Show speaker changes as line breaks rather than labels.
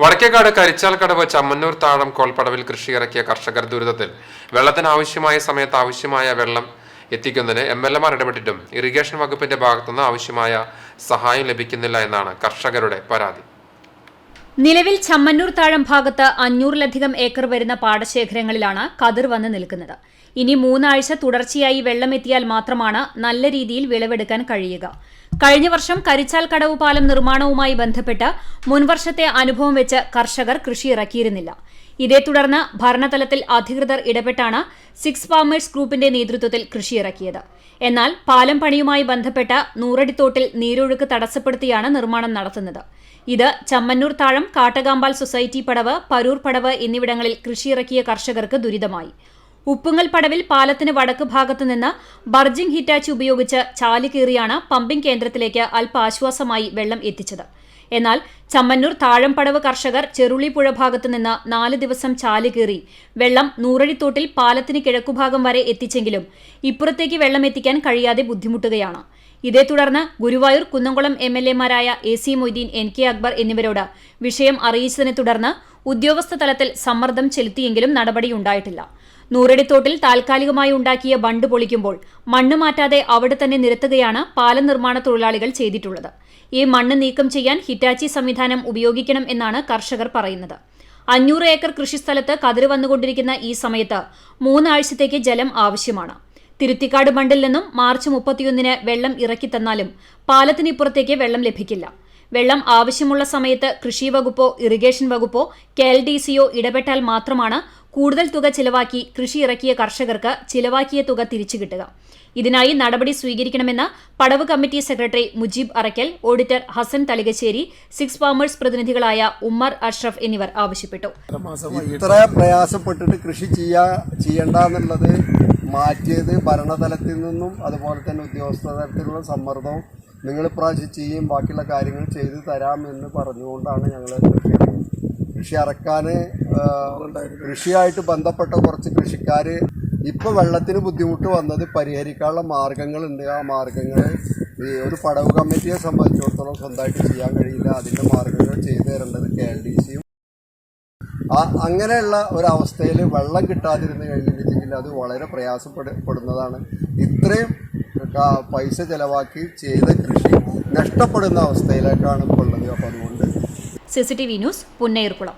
വടക്കേക്കാട് കരിച്ചാൽക്കടവ് ചമ്മന്നൂർ താഴം കോൽപ്പടവിൽ കൃഷി ഇറക്കിയ കർഷകർ ദുരിതത്തിൽ. വെള്ളത്തിന് ആവശ്യമായ സമയത്ത് ആവശ്യമായ വെള്ളം എത്തിക്കുന്നതിന് എം എൽ എമാർ ഇടപെട്ടിട്ടും ഇറിഗേഷൻ വകുപ്പിന്റെ ഭാഗത്തുനിന്ന് ആവശ്യമായ സഹായം ലഭിക്കുന്നില്ല എന്നാണ് കർഷകരുടെ പരാതി.
നിലവിൽ ചമ്മന്നൂർ താഴം ഭാഗത്ത് അഞ്ഞൂറിലധികം ഏക്കർ വരുന്ന പാടശേഖരങ്ങളിലാണ് കതിർ വന്ന് നിൽക്കുന്നത്. ഇനി മൂന്നാഴ്ച തുടർച്ചയായി വെള്ളമെത്തിയാൽ മാത്രമാണ് നല്ല രീതിയിൽ വിളവെടുക്കാൻ കഴിയുക. കഴിഞ്ഞ വർഷം കരിച്ചാൽ കടവ് പാലം നിർമ്മാണവുമായി ബന്ധപ്പെട്ട് മുൻവർഷത്തെ അനുഭവം വെച്ച് കർഷകർ കൃഷി ഇറക്കിയിരുന്നില്ല ഇതേ തുടർന്ന് ഭരണതലത്തിൽ അധികൃതർ ഇടപെട്ടാണ് സിക്സ് ഫാമേഴ്സ് ഗ്രൂപ്പിന്റെ നേതൃത്വത്തിൽ കൃഷിയിറക്കിയത്. എന്നാൽ പാലം പണിയുമായി ബന്ധപ്പെട്ട നൂറടിത്തോട്ടിൽ നീരൊഴുക്ക് തടസ്സപ്പെടുത്തിയാണ് നിർമ്മാണം നടത്തുന്നത്. ഇത് ചമ്മന്നൂർ താഴം കാട്ടകാമ്പാൽ സൊസൈറ്റി പടവ് പരൂർ പടവ് എന്നിവിടങ്ങളിൽ കൃഷിയിറക്കിയ കർഷകർക്ക് ദുരിതമായി. ഉപ്പുങ്ങൽ പടവിൽ പാലത്തിന് വടക്ക് ഭാഗത്തു നിന്ന് ബർജിംഗ് ഹിറ്റാച്ച് ഉപയോഗിച്ച് ചാലി കീറിയാണ് പമ്പിംഗ് കേന്ദ്രത്തിലേക്ക് അല്പാശ്വാസമായി വെള്ളം എത്തിച്ചത്. എന്നാൽ ചമ്മന്നൂർ താഴംപടവ് കർഷകർ ചെറുളിപ്പുഴ ഭാഗത്തു നിന്ന് നാല് ദിവസം ചാൽ കീറി. വെള്ളം നൂറടിത്തോട്ടിൽ പാലത്തിന് കിഴക്കുഭാഗം വരെ എത്തിച്ചെങ്കിലും ഇപ്പുറത്തേക്ക് വെള്ളം എത്തിക്കാൻ കഴിയാതെ ബുദ്ധിമുട്ടുകയാണ്. ഇതേ തുടർന്ന് Guruvayur Kunnamkulam M L എമാരായ A C Moideen N K Akbar എന്നിവരോട് വിഷയം അറിയിച്ചതിനെ തുടർന്ന് ഉദ്യോഗസ്ഥ തലത്തിൽ സമ്മർദ്ദം ചെലുത്തിയെങ്കിലും നടപടിയുണ്ടായിട്ടില്ല നൂറടിത്തോട്ടിൽ താൽക്കാലികമായി ഉണ്ടാക്കിയ ബണ്ട് പൊളിക്കുമ്പോൾ മണ്ണ് മാറ്റാതെ അവിടെ തന്നെ നിരത്തുകയാണ് പാലം നിർമ്മാണ തൊഴിലാളികൾ ചെയ്തിട്ടുള്ളത്. ഈ മണ്ണ് നീക്കം ചെയ്യാൻ ഹിറ്റാച്ചി സംവിധാനം ഉപയോഗിക്കണം എന്നാണ് കർഷകർ പറയുന്നത്. അഞ്ഞൂറ് ഏക്കർ കൃഷിസ്ഥലത്ത് കതിര് വന്നുകൊണ്ടിരിക്കുന്ന ഈ സമയത്ത് മൂന്നാഴ്ചത്തേക്ക് ജലം ആവശ്യമാണ്. തിരുത്തിക്കാട് ബണ്ടിൽ നിന്നും മാർച്ച് മുപ്പത്തിയൊന്നിന് വെള്ളം ഇറക്കിത്തന്നാലും പാലത്തിനിപ്പുറത്തേക്ക് വെള്ളം ലഭിക്കില്ല. വെള്ളം ആവശ്യമുള്ള സമയത്ത് കൃഷി വകുപ്പോ ഇറിഗേഷൻ വകുപ്പോ കെ ഇടപെട്ടാൽ മാത്രമാണ് കൂടുതൽ തുക ചിലവാക്കി കൃഷി ഇറക്കിയ കർഷകർക്ക് ചിലവാക്കിയ തുക തിരിച്ചു കിട്ടുക. ഇതിനായി നടപടി സ്വീകരിക്കണമെന്ന് പടവ് committee secretary Mujeeb Arakkal auditor Hassan Thalikassery six farmers പ്രതിനിധികളായ Ummer Ashraf എന്നിവർ ആവശ്യപ്പെട്ടു.
ഇത്ര പ്രയാസപ്പെട്ടിട്ട് കൃഷി ചെയ്യാ ചെയ്യണ്ടെന്നുള്ളത് മാറ്റിയത് ഭരണതലത്തിൽ നിന്നും അതുപോലെ തന്നെ ഉദ്യോഗസ്ഥ തലത്തിലുള്ള സമ്മർദ്ദവും നിങ്ങൾ പ്രാവശ്യം ചെയ്യും ബാക്കിയുള്ള കാര്യങ്ങൾ ചെയ്തു തരാമെന്ന് പറഞ്ഞുകൊണ്ടാണ് ഞങ്ങൾ കൃഷി ഇറക്കാൻ കൃഷിയായിട്ട് ബന്ധപ്പെട്ട കുറച്ച് കൃഷിക്കാർ ഇപ്പോൾ വെള്ളത്തിന് ബുദ്ധിമുട്ട് വന്നത് പരിഹരിക്കാനുള്ള മാർഗങ്ങളുണ്ട്. ആ മാർഗങ്ങൾ ഈ ഒരു പടവ് കമ്മിറ്റിയെ സംബന്ധിച്ചിടത്തോളം സ്വന്തമായിട്ട് ചെയ്യാൻ കഴിയില്ല. അതിന്റെ മാർഗങ്ങൾ ചെയ്തു തരേണ്ടത് കെ എൽ ഡി സിയും. ആ അങ്ങനെയുള്ള ഒരവസ്ഥയിൽ വെള്ളം കിട്ടാതിരുന്നു കഴിഞ്ഞിട്ടുണ്ടെങ്കിൽ അത് വളരെ പ്രയാസപ്പെടുന്നതാണ്. ഇത്രയും പൈസ ചെലവാക്കി ചെയ്ത കൃഷി നഷ്ടപ്പെടുന്ന അവസ്ഥയിലേക്കാണ് ഇപ്പോൾ ഉള്ളത്. അപ്പോൾ അതുകൊണ്ട്
C C T V news Punnayurkulam